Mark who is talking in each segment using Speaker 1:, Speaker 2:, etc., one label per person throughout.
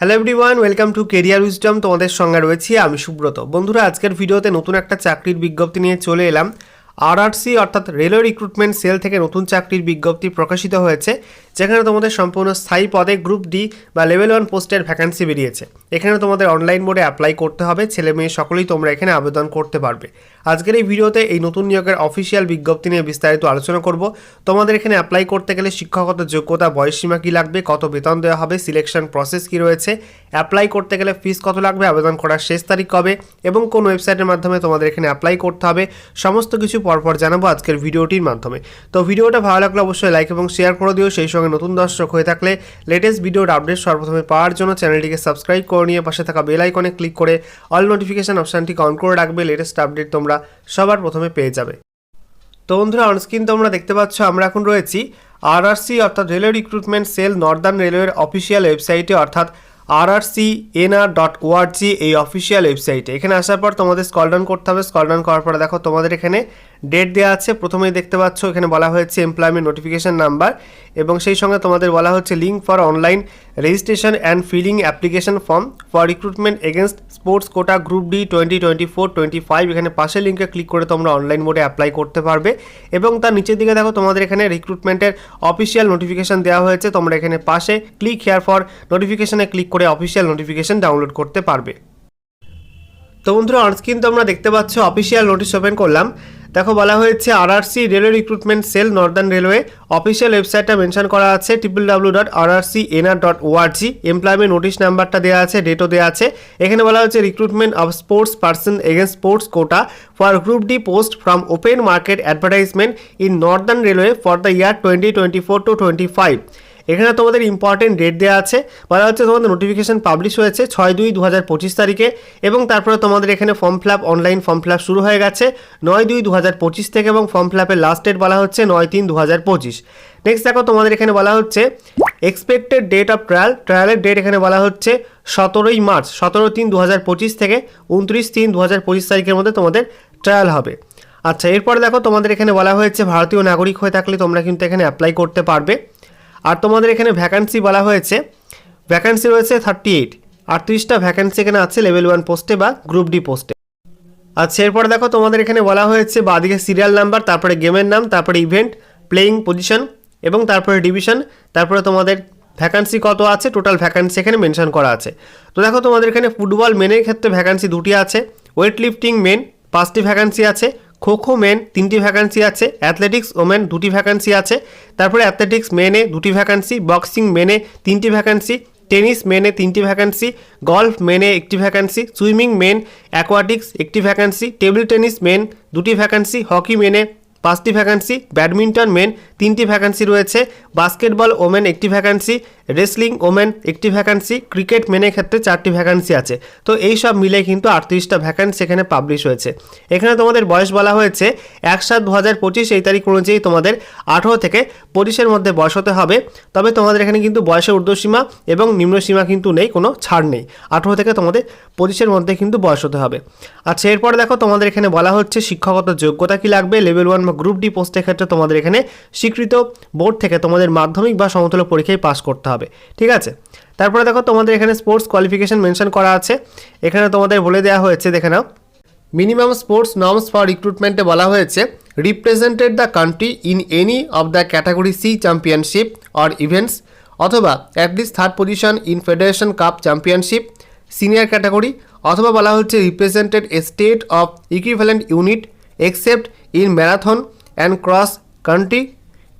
Speaker 1: Hello everyone welcome to career wisdom তোমাদের সঙ্গে রয়েছি আমি সুব্রত। বন্ধুরা, আজকের ভিডিওতে নতুন একটা চাকরির বিজ্ঞপ্তি নিয়ে চলে এলাম। আরআরসি অর্থাৎ রেলওয়ে রিক্রুটমেন্ট সেল থেকে নতুন চাকরির বিজ্ঞপ্তি প্রকাশিত হয়েছে, যেখানে তোমাদের সম্পূর্ণ স্থায়ী পদে গ্রুপ ডি বা লেভেল ওয়ান পোস্টের ভ্যাকান্সি বেরিয়েছে। এখানে তোমাদের অনলাইন মোডে অ্যাপ্লাই করতে হবে, ছেলে মেয়ে সকলেই তোমরা এখানে আবেদন করতে পারবে। আজকের এই ভিডিওতে এই নতুন নিয়োগের অফিসিয়াল বিজ্ঞপ্তি নিয়ে বিস্তারিত আলোচনা করব। তোমাদের এখানে অ্যাপ্লাই করতে গেলে শিক্ষাগত যোগ্যতা, বয়সসীমা কী লাগবে, কত বেতন দেওয়া হবে সিলেকশন প্রসেস কী রয়েছে অ্যাপ্লাই করতে গেলে ফিস কত লাগবে, আবেদন করার শেষ তারিখ কবে, এবং কোন ওয়েবসাইটের মাধ্যমে তোমাদের এখানে অ্যাপ্লাই করতে হবে, সমস্ত কিছু পরপর জানাব আজকের ভিডিওটির মাধ্যমে। তো ভিডিওটা ভালো লাগলে অবশ্যই লাইক এবং শেয়ার করে দিও। সেই সঙ্গে নতুন দর্শক হয়ে থাকলে লেটেস্ট ভিডিওর আপডেট সর্বপ্রথমে পাওয়ার জন্য চ্যানেলটিকে সাবস্ক্রাইব করে নিয়ে পাশে থাকা বেল আইকনে ক্লিক করে অল নোটিফিকেশান অপশানটি অন করে রাখবে। লেটেস্ট আপডেট তোমরা সবার প্রথমে পেয়ে যাবে। তো বন্ধুরা অনস্ক্রিন তোমরা দেখতে পাচ্ছ আমরা এখন রয়েছি আরআরসি অর্থাৎ রেলওয়ে রিক্রুটমেন্ট সেল নর্দার্ন রেলওয়ের অফিসিয়াল ওয়েবসাইটে অর্থাৎ আরআরসি এনআর ডট ওআরজি এই অফিসিয়াল ওয়েবসাইটে এখানে আসার পর তোমাদের স্কল ডাউন করতে হবে। স্কল ডাউন করার পরে দেখো তোমাদের এখানে ডেট দেওয়া আছে, প্রথমেই দেখতে পাচ্ছ, এখানে বলা হয়েছে এমপ্লয়মেন্ট নোটিফিকেশন নাম্বার এবং সেই সঙ্গে তোমাদের বলা হচ্ছে link for online registration and filling application form for recruitment against sports quota group D twenty twenty four twenty five এখানে পাশের লিঙ্কে ক্লিক করে তোমরা অনলাইন মোডে অ্যাপ্লাই করতে পারবে এবং তার নিচের দিকে দেখো, তোমাদের এখানে রিক্রুটমেন্টের অফিসিয়াল নোটিফিকেশান দেওয়া হয়েছে। তোমরা এখানে পাশে ক্লিক হেয়ার ফর নোটিফিকেশনে ক্লিক করে অফিসিয়াল নোটিফিকেশান ডাউনলোড করতে পারবে। তো বন্ধুরা অনস্ক্রিন তোমরা দেখতে পাচ্ছ অফিসিয়াল নোটিশ ওপেন করলাম। দেখো, বলা হয়েছে RRC railway recruitment cell northern railway official ওয়েবসাইটটা মেনশন করা আছে triple W dot RRC NR dot ORG employment notice নাম্বারটা দেওয়া আছে ডেটও দেওয়া আছে। এখানে বলা হচ্ছে recruitment of sports person against sports quota for group D post from open market advertisement in northern railway for the year twenty twenty four to twenty five এখানে তোমাদের ইম্পর্টেন্ট ডেট দেওয়া আছে। বলা হচ্ছে তোমাদের নোটিফিকেশন পাবলিশ হয়েছে ছয় দুই দু হাজার পঁচিশ তারিখে এবং তারপরে তোমাদের এখানে form fill online form fill শুরু হয়ে গেছে নয় দুই দু হাজার পঁচিশ থেকে এবং ফর্ম ফিল লাস্ট ডেট বলা হচ্ছে নয় তিন দু হাজার পঁচিশ। নেক্সট দেখো তোমাদের এখানে বলা হচ্ছে এক্সপেক্টেড ডেট অফ ট্রায়াল ট্রায়ালের ডেট এখানে বলা হচ্ছে সতেরোই মার্চ, সতেরো তিন দু হাজার পঁচিশ থেকে উনত্রিশ তিন দু হাজার পঁচিশ তারিখের মধ্যে তোমাদের ট্রায়াল হবে। আচ্ছা এরপরে দেখো তোমাদের এখানে বলা হয়েছে ভারতীয় নাগরিক হয়ে থাকলে তোমরা কিন্তু এখানে অ্যাপ্লাই করতে পারবে। আর তোমাদের এখানে ভ্যাকান্সি বলা হয়েছে। ভ্যাকান্সি রয়েছে থার্টি এইট আটত্রিশটা ভ্যাকান্সি এখানে আছে লেভেল ওয়ান পোস্টে বা গ্রুপ ডি পোস্টে আচ্ছা এরপরে দেখো তোমাদের এখানে বলা হয়েছে বাদিকে সিরিয়াল নাম্বার তারপরে গেমের নাম, তারপরে ইভেন্ট প্লেয়িং পজিশন এবং তারপরে ডিভিশন তারপরে তোমাদের ভ্যাকান্সি কত আছে টোটাল ভ্যাকান্সি এখানে মেনশন করা আছে। তো দেখো তোমাদের এখানে ফুটবল মেনের ক্ষেত্রে ভ্যাকান্সি দুটি আছে ওয়েট লিফটিং মেন পাঁচটি ভ্যাকান্সি আছে খো খো মেন তিনটি ভ্যাকান্সি আছে অ্যাথলেটিক্স ওমেন দুটি ভ্যাকান্সি আছে, তারপরে অ্যাথলেটিক্স মেনে দুটি ভ্যাকান্সি বক্সিং মেনে তিনটি ভ্যাকান্সি টেনিস মেনে তিনটি ভ্যাকান্সি গলফ মেনে একটি ভ্যাকান্সি সুইমিং মেন অ্যাকোয়াটিক্স একটি ভ্যাকান্সি টেবিল টেনিস মেন দুটি ভ্যাকান্সি হকি মেনে পাঁচটি ভ্যাকান্সি ব্যাডমিন্টন মেন তিনটি ভ্যাকান্সি রয়েছে বাস্কেটবল ওমেন একটি ভ্যাকান্সি রেসলিং ওমেন একটি ভ্যাকান্সি ক্রিকেট মেনের ক্ষেত্রে চারটি ভ্যাকান্সি আছে। তো এই সব মিলে কিন্তু আটত্রিশটা ভ্যাকান্সি এখানে পাবলিশ হয়েছে। এখানে তোমাদের বয়স বলা হয়েছে, এক সাত দু হাজার পঁচিশ এই তারিখ অনুযায়ী তোমাদের আঠেরো থেকে পঁচিশের মধ্যে বয়স হতে হবে। তবে তোমাদের এখানে কিন্তু বয়সের ঊর্ধ্বসীমা এবং নিম্নসীমা কিন্তু নেই, কোনো ছাড় নেই। আঠেরো থেকে তোমাদের পঁচিশের মধ্যে কিন্তু বয়স হতে হবে। আচ্ছা এরপর দেখো তোমাদের এখানে বলা হচ্ছে শিক্ষাগত যোগ্যতা কি লাগবে? লেভেল ওয়ান গ্রুপ ডি পোস্টের ক্ষেত্রে তোমাদের এখানে স্বীকৃত বোর্ড থেকে তোমাদের মাধ্যমিক বা সমতুল্য পরীক্ষায় পাস করতে হবে, ঠিক আছে? তারপরে দেখো তোমাদের এখানে স্পোর্টস কোয়ালিফিকেশন মেনশন করা আছে, এখানে তোমাদের বলে দেওয়া হয়েছে, দেখে নাও। মিনিমাম স্পোর্টস নর্মস ফর রিক্রুটমেন্টে বলা হয়েছে represented the country in any of the category C championship or events অথবা at least third position in federation cup championship senior category অথবা বলা হচ্ছে represented a state of equivalent unit except in marathon and cross country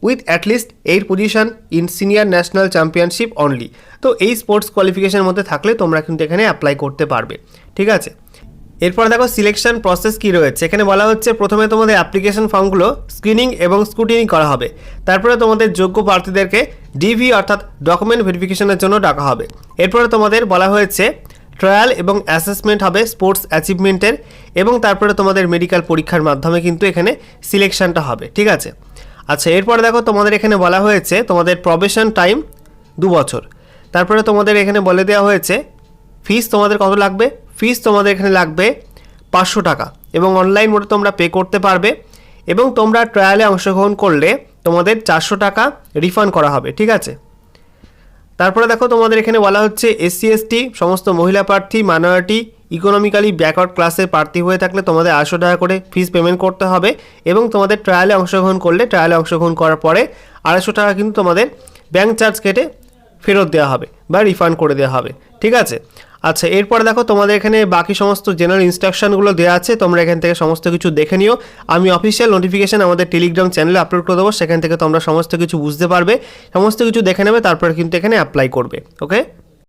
Speaker 1: with at least eight position in senior national championship only তো এই sports কোয়ালিফিকেশনের মধ্যে থাকলে তোমরা কিন্তু এখানে অ্যাপ্লাই করতে পারবে। ঠিক আছে? এরপর দেখো সিলেকশন প্রসেস কী রয়েছে। এখানে বলা হচ্ছে প্রথমে তোমাদের অ্যাপ্লিকেশন ফর্মগুলো স্ক্রিনিং এবং স্কুটিনি করা হবে। তারপরে তোমাদের যোগ্য প্রার্থীদেরকে ডিভি অর্থাৎ ডকুমেন্ট ভেরিফিকেশনের জন্য ডাকা হবে। এরপরে তোমাদের বলা হয়েছে ট্রায়াল এবং অ্যাসেসমেন্ট হবে স্পোর্টস অ্যাচিভমেন্টের এবং তারপরে তোমাদের মেডিকেল পরীক্ষার মাধ্যমে কিন্তু এখানে সিলেকশানটা হবে, ঠিক আছে? আচ্ছা এরপরে দেখো তোমাদের এখানে বলা হয়েছে তোমাদের প্রবেশন টাইম দু বছর। তারপরে তোমাদের এখানে বলে দেওয়া হয়েছে ফিস তোমাদের কত লাগবে? ফিস তোমাদের এখানে লাগবে পাঁচশো টাকা এবং অনলাইন মোডে তোমরা পে করতে পারবে এবং তোমরা ট্রায়ালে অংশগ্রহণ করলে তোমাদের চারশো টাকা রিফান্ড করা হবে, ঠিক আছে? তারপরে দেখো তোমাদের এখানে বলা হচ্ছে এসসি এসটি সমস্ত মহিলা প্রার্থী মাইনরিটি ইকোনমিক্যালি ব্যাকওয়ার্ড ক্লাসের প্রার্থী হয়ে থাকলে তোমাদের আটশো টাকা করে ফিস পেমেন্ট করতে হবে এবং তোমাদের ট্রায়ালে অংশগ্রহণ করলে ট্রায়ালে অংশগ্রহণ করার পরে আড়াইশো টাকা কিন্তু তোমাদের ব্যাংক চার্জ কেটে ফেরত দেওয়া হবে বা রিফান্ড করে দেওয়া হবে, ঠিক আছে? আচ্ছা এরপর দেখো তোমাদের এখানে বাকি সমস্ত জেনারেল ইনস্ট্রাকশানগুলো দেওয়া আছে, তোমরা এখান থেকে সমস্ত কিছু দেখে নিও। আমি অফিসিয়াল নোটিফিকেশান আমাদের টেলিগ্রাম চ্যানেলে আপলোড করে দেবো, সেখান থেকে তোমরা সমস্ত কিছু বুঝতে পারবে, সমস্ত কিছু দেখে নেবে, তারপরে কিন্তু এখানে অ্যাপ্লাই করবে ওকে